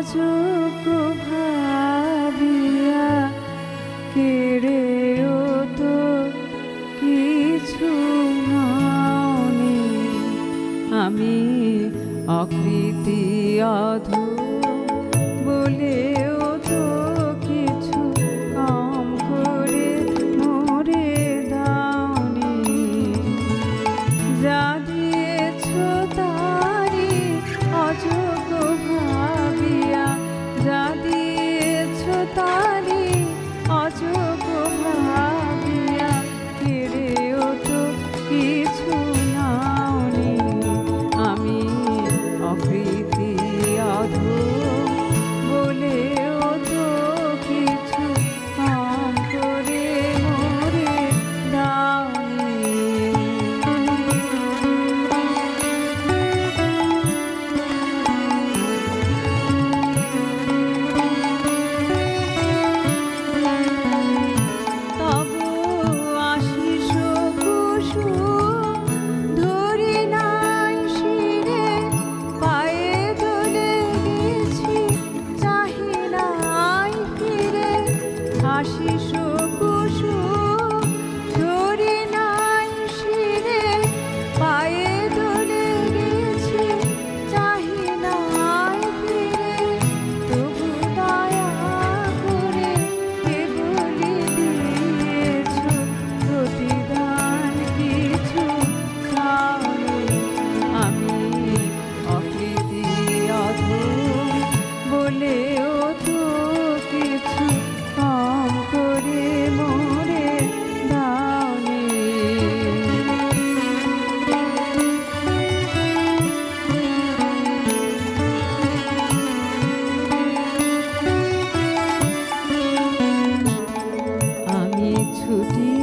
অযোগ্য 다. Hootie.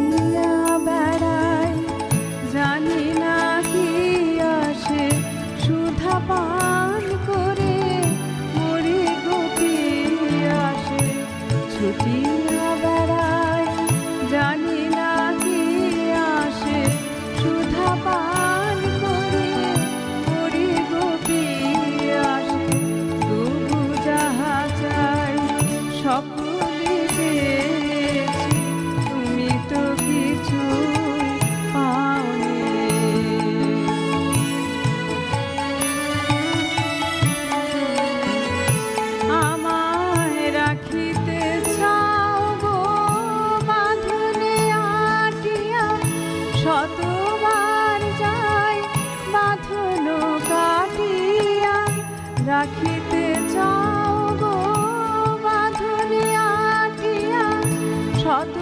জীবন কাটিয়া রাখিতে চাও গো বাঁধনে শত